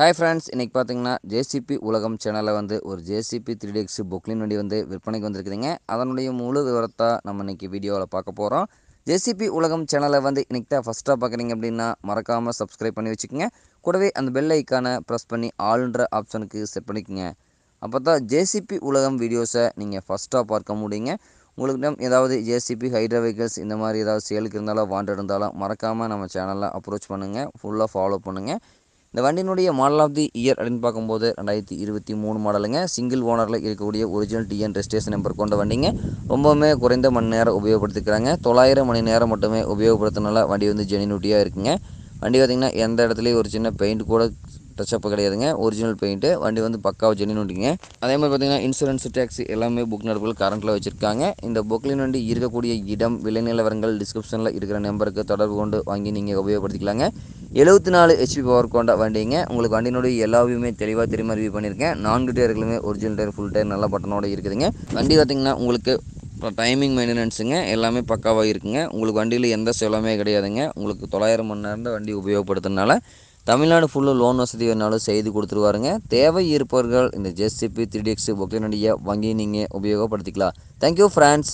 Hi friends இன்றைக்கி பார்த்தீங்கன்னா JCB உலகம் சேனலில் வந்து ஒரு ஜேசிபி த்ரீ டிஎக்ஸ் புக்லின் வண்டி வந்து விற்பனைக்கு வந்திருக்குதுங்க. அதனுடைய முழு விவரத்தை நம்ம இன்றைக்கி வீடியோவில் பார்க்க போகிறோம் ஜேசிபி உலகம் சேனலை வந்து இன்றைக்கி தான் ஃபஸ்ட்டாக பார்க்குறீங்க அப்படின்னா மறக்காமல் சப்ஸ்கிரைப் பண்ணி வச்சுக்கோங்க. கூடவே அந்த பெல் ஐக்கானை ப்ரெஸ் பண்ணி ஆளுன்ற ஆப்ஷனுக்கு செட் பண்ணிக்கோங்க. அப்போ தான் ஜேசிபி உலகம் வீடியோஸை நீங்கள் ஃபஸ்ட்டாக பார்க்க முடியுங்க. உங்களுக்கிட்ட ஏதாவது ஜேசிபி ஹைட்ரா வெஹிக்கல்ஸ் இந்த மாதிரி ஏதாவது சேலுக்கு இருந்தாலும் வாண்டட் இருந்தாலும் மறக்காமல் நம்ம சேனலில் அப்ரோச் பண்ணுங்கள் ஃபுல்லாக ஃபாலோ பண்ணுங்கள் இந்த வண்டியினுடைய மாடல் ஆஃப் தி இயர் அப்படின்னு பார்க்கும்போது ரெண்டாயிரத்தி இருபத்தி மூணு மாடலுங்க சிங்கிள் ஓனரில் இருக்கக்கூடிய ஒரிஜினல் டிஎன் ரெஜிஸ்ட்ரேஷன் நம்பர் கொண்ட வண்டிங்க. ரொம்பவுமே குறைந்த மணி நேரம் உபயோகப்படுத்திக்கிறாங்க. தொள்ளாயிரம் மணி நேரம் மட்டுமே உபயோகப்படுத்தினால வண்டி வந்து ஜெனினூட்டியாக இருக்குங்க. வண்டி பார்த்திங்கன்னா எந்த இடத்துலையும் ஒரு சின்ன பெயிண்ட் கூட டச்சப் கிடையாதுங்க. ஒரிஜினல் பெயிண்ட்டு வண்டி வந்து பக்காவாக ஜெனினுட்டிங்க அதே மாதிரி பார்த்திங்கன்னா இன்சூரன்ஸ் டேக்ஸ் எல்லாமே புக் நடப்புகள் கரண்ட்டில் வச்சுருக்காங்க. இந்த புக்லின் வண்டி இருக்கக்கூடிய இடம் விலை நிலவரங்கள் டிஸ்கிரிப்ஷனில் இருக்கிற நம்பருக்கு தொடர்பு கொண்டு வாங்கி நீங்கள் உபயோகப்படுத்திக்கலாங்க. எழுபத்தி நாலு ஹெச்பி பவர் கொண்ட வண்டிங்க. உங்களுக்கு வண்டியினுடைய எல்லா வியூமே தெளிவாக திரும்ப ரிவ்யூ பண்ணியிருக்கேன். நான்கு டயர்களுமே ஒரிஜினல் டயர் ஃபுல் டயர் நல்ல பட்டனோட இருக்குதுங்க. வண்டி பார்த்திங்கன்னா உங்களுக்கு டைமிங் மெயின்டெனன்ஸுங்க எல்லாமே பக்காவாக இருக்குங்க. உங்களுக்கு வண்டியில் எந்த செலவுமே கிடையாதுங்க. உங்களுக்கு தொள்ளாயிரம் மணி நேரம் வண்டி உபயோகப்படுத்துறதுனால தமிழ்நாடு ஃபுல்லு லோன் வசதி வேணாலும் செய்து கொடுத்துருவாருங்க. தேவை இருப்பவர்கள் இந்த ஜெஸ்சிபி த்ரீ டிஎக்ஸ் பொக்லினுடைய வங்கி நீங்கள் உபயோகப்படுத்திக்கலாம். Thank you France